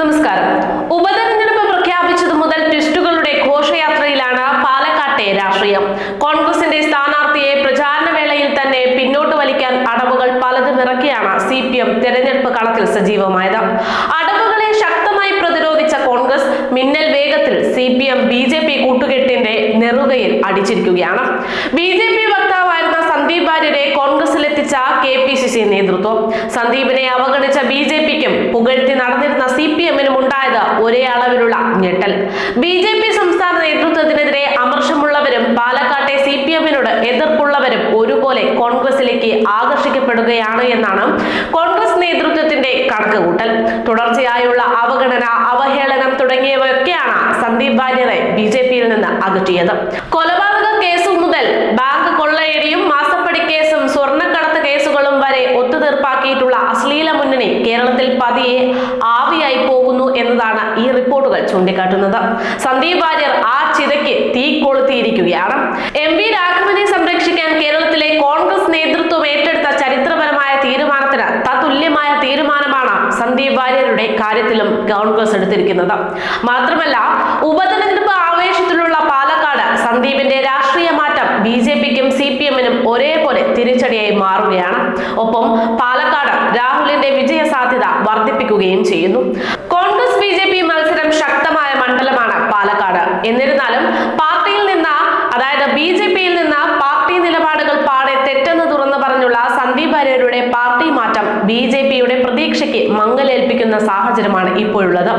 നമസ്കാരം. ഉപതെരഞ്ഞെടുപ്പ് പ്രഖ്യാപിച്ചത് മുതൽ ട്വിസ്റ്റുകളുടെ ഘോഷയാത്രയിലാണ് പാലക്കാട്ടെ രാഷ്ട്രീയം. കോൺഗ്രസിന്റെ സ്ഥാനാർത്ഥിയെ പ്രചാരണ വേളയിൽ തന്നെ പിന്നോട്ട് വലിക്കാൻ അടവുകൾ പലതും ഇറക്കിയാണ് സി പി എം തെരഞ്ഞെടുപ്പ് കളത്തിൽ സജീവമായത്. അടവുകളെ ശക്തമായി പ്രതിരോധിച്ച കോൺഗ്രസ് മിന്നൽ വേഗത്തിൽ C P M B J P കൂട്ടുകെട്ടിന്റെ നെറുകയിൽ അടിച്ചിരിക്കുകയാണ്. ബി ജെ കോൺഗ്രസിലെത്തിച്ച കെ പി സി സി നേതൃത്വം. സന്ദീപിനെ അവഗണിച്ച ബി ജെ പിക്കും പുകഴ്ത്തി നടന്നിരുന്ന സി പി എമ്മിനും ഉണ്ടായത് ഒരേ അളവിലുള്ള ഞെട്ടൽ. ബി ജെ പി സംസ്ഥാന നേതൃത്വത്തിനെതിരെ അമർഷമുള്ളവരും പാലക്കാട്ടെ സി പി എമ്മിനോട് എതിർപ്പുള്ളവരും ഒരുപോലെ കോൺഗ്രസിലേക്ക് ആകർഷിക്കപ്പെടുകയാണ് എന്നാണ് കോൺഗ്രസ് നേതൃത്വത്തിന്റെ കണക്കുകൂട്ടൽ. തുടർച്ചയായുള്ള അവഗണന അവഹേളനം തുടങ്ങിയവയൊക്കെയാണ് സന്ദീപ് വാര്യരെ ബി ജെ പിയിൽ നിന്ന് അകറ്റിയത്. കൊലപാതക കേസ് മുതൽ ബാങ്ക് കൊള്ളയടിയും ഈ റിപ്പോർട്ടുകൾ ചൂണ്ടിക്കാട്ടുന്നത്. സന്ദീപ് വാര്യർ ആ ചിതയ്ക്ക് തീ കൊളുത്തിയിരിക്കുകയാണ്. എം വി രാഘവനെ സംരക്ഷിക്കാൻ കേരളത്തിലെ കോൺഗ്രസ് നേതൃത്വം ഏറ്റെടുത്ത ചരിത്രപരമായ തീരുമാനത്തിന് തത്തുല്യമായ തീരുമാനമാണ് സന്ദീപ് വാര്യരുടെ കാര്യത്തിലും കോൺഗ്രസ് എടുത്തിരിക്കുന്നത്. മാത്രമല്ല ഉപതെരഞ്ഞെടുപ്പ് ആവേശത്തിലുള്ള പാലക്കാട് സന്ദീപിന്റെ രാഷ്ട്രീയ മാറ്റം ബി ജെ പിക്കും സി പി എമ്മിനും ഒരേപോലെ തിരിച്ചടിയായി മാറുകയാണ്. ഒപ്പം പാലക്കാട് രാഹുലിന്റെ വിജയ സാധ്യത വർദ്ധിപ്പിക്കുകയും ചെയ്യുന്നു കോൺഗ്രസ് ബി ജെ പി മത്സരം ശക്തമായ മണ്ഡലമാണ് പാലക്കാട് എന്നിരുന്നാലും പാർട്ടിയിൽ നിന്ന് അതായത് ബി ജെ പിയിൽ നിന്ന് പാർട്ടി നിലപാടുകൾ പാടെ തെറ്റെന്ന് തുറന്നു പറഞ്ഞുള്ള സന്ദീപ് വാര്യരുടെ പാർട്ടി മാറ്റം ബി ജെ പിയുടെ പ്രതീക്ഷയ്ക്ക് മങ്ങലേൽപ്പിക്കുന്ന സാഹചര്യമാണ് ഇപ്പോഴുള്ളത്.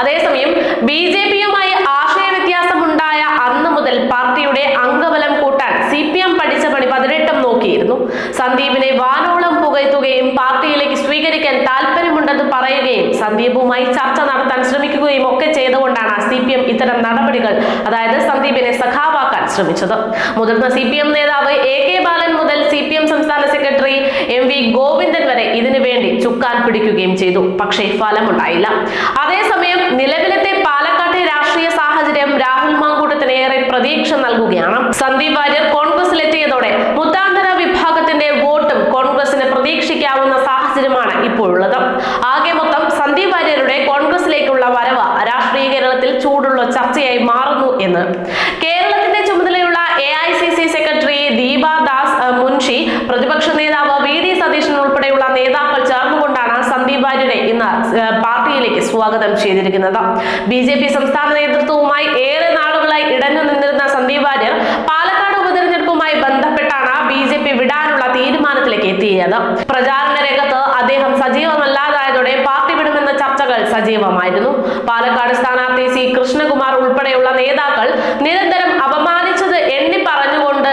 അതേസമയം ബി ജെ പിയുമായി ആശയ വ്യത്യാസമുണ്ടായ അന്ന് മുതൽ പാർട്ടിയുടെ അംഗബലം കൂട്ടാൻ സി പി എം പഠിച്ച പണി പതിനെട്ടും നോക്കിയിരുന്നു. സന്ദീപിനെ വാനോളം പുകയത്തുകയും പാർട്ടിയിലേക്ക് സ്വീകരിക്കാൻ താല്പര്യമുണ്ടെന്ന് പറയുകയും സന്ദീപുമായി ചർച്ച നടത്താൻ ശ്രമിക്കുകയും ഒക്കെ ചെയ്തുകൊണ്ടാണ് സി പി എം ഇത്തരം നടപടികൾ അതായത് സന്ദീപിനെ സഖാവാക്കാൻ ശ്രമിച്ചത്. മുതിർന്ന സി പി എം നേതാവ് എ കെ ബാലൻ മുതൽ സി പി എം സംസ്ഥാന എം വി ഗോവിന്ദൻ വരെ ഇതിനു വേണ്ടി ചുക്കാൻ പിടിക്കുകയും ചെയ്തു. പക്ഷേ ഫലമുണ്ടായില്ല. അതേസമയം നിലവിലത്തെ പാലക്കാട്ടെ രാഷ്ട്രീയ സാഹചര്യം രാഹുൽ മാങ്കൂട്ടത്തിന് ഏറെ പ്രതീക്ഷ നൽകുകയാണ്. സന്ദീപ് വാര്യർ കോൺഗ്രസിലെത്തിയതോടെ മുത്താന്തര വിഭാഗത്തിന്റെ വോട്ടും കോൺഗ്രസിന് പ്രതീക്ഷിക്കാവുന്ന സാഹചര്യമാണ് ഇപ്പോഴുള്ളത്. ആകെ മൊത്തം സന്ദീപ് വാര്യരുടെ കോൺഗ്രസിലേക്കുള്ള വരവ് രാഷ്ട്രീയ കേരളത്തിൽ ചൂടുള്ള ചർച്ചയായി മാറുന്നു എന്ന്. കേരളത്തിന്റെ ചുമതലയുള്ള A I C C secretary Deepa Das Das Munshi പ്രതിപക്ഷ നേതാവ് വി ഡി സതീശൻ ഉൾപ്പെടെയുള്ള നേതാക്കൾ ചേർന്നുകൊണ്ടാണ് സന്ദീപ് വാര്യരെ ഇന്ന് പാർട്ടിയിലേക്ക് സ്വാഗതം ചെയ്തിരിക്കുന്നത്. ബി ജെ പി സംസ്ഥാന നേതൃത്വവുമായി ഏറെ നാളുകളായി ഇടഞ്ഞു നിന്നിരുന്ന സന്ദീപ് വാര്യർ പാലക്കാട് ഉപതെരഞ്ഞെടുപ്പുമായി ബന്ധപ്പെട്ടാണ് ബി ജെ പി വിടാനുള്ള തീരുമാനത്തിലേക്ക് എത്തിയത്. പ്രചാരണ രംഗത്ത് അദ്ദേഹം സജീവമല്ലാതായതോടെ പാർട്ടി വിടുമെന്ന ചർച്ചകൾ സജീവമായിരുന്നു. പാലക്കാട് സ്ഥാനാർത്ഥി സി കൃഷ്ണകുമാർ ഉൾപ്പെടെയുള്ള നേതാക്കൾ നിരന്തരം അപമാനിച്ചത് എണ്ണി പറഞ്ഞുകൊണ്ട്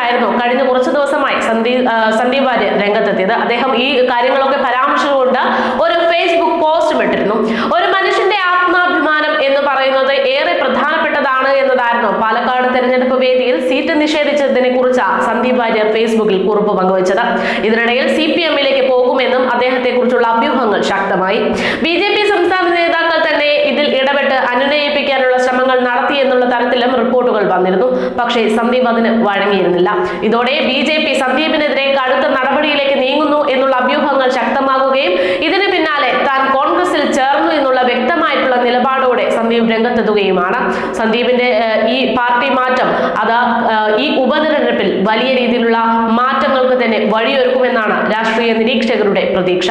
വൈകാരികമായിട്ടായിരുന്നു കഴിഞ്ഞ കുറച്ച് ദിവസമായി സന്ദീപ് സന്ദീപ് വാര്യർ രംഗത്തെത്തിയത്. അദ്ദേഹം ഈ കാര്യങ്ങളൊക്കെ പരാമർശിച്ചുകൊണ്ട് ഒരു ഫേസ്ബുക്ക് പോസ്റ്റ് ഇട്ടിരുന്നു. ഒരു മനുഷ്യന്റെ ആത്മാഭിമാനം എന്ന് പറയുന്നത് ഏറെ പ്രധാനപ്പെട്ടതാണ് എന്നതായിരുന്നു പാലക്കാട് തെരഞ്ഞെടുപ്പ് വേദിയിൽ സീറ്റ് നിഷേധിച്ചതിനെ കുറിച്ച് സന്ദീപ് വാര്യർ ഫേസ്ബുക്കിൽ കുറിപ്പ് പങ്കുവച്ചത്. ഇതിനിടയിൽ സി പി എമ്മിലേക്ക് പോകുമെന്നും അദ്ദേഹത്തെ കുറിച്ചുള്ള അഭ്യൂഹങ്ങൾ ശക്തമായി. ബി ജെ പി സംസ്ഥാന നേതാക്കൾ തന്നെ ഇതിൽ ഇടപെട്ട് അനുനയിപ്പിക്കാനുള്ള നടത്തി എന്നുള്ള തരത്തിലും റിപ്പോർട്ടുകൾ വന്നിരുന്നു. പക്ഷേ സന്ദീപ് അതിന് വഴങ്ങിയിരുന്നില്ല. ഇതോടെ ബി ജെ പി സന്ദീപിനെതിരെ കടുത്ത നടപടിയിലേക്ക് നീങ്ങുന്നു എന്നുള്ള അഭ്യൂഹങ്ങൾ ശക്തമാകുകയും ഇതിന് പിന്നാലെ താൻ കോൺഗ്രസിൽ ചേർന്നു എന്നുള്ള വ്യക്തമായിട്ടുള്ള നിലപാടോടെ സന്ദീപ് രംഗത്തെത്തുകയുമാണ്. സന്ദീപിന്റെ ഈ പാർട്ടി മാറ്റം അത് ഈ ഉപതെരഞ്ഞെടുപ്പിൽ വലിയ രീതിയിലുള്ള മാറ്റങ്ങൾക്ക് തന്നെ വഴിയൊരുക്കുമെന്നാണ് രാഷ്ട്രീയ നിരീക്ഷകരുടെ പ്രതീക്ഷ.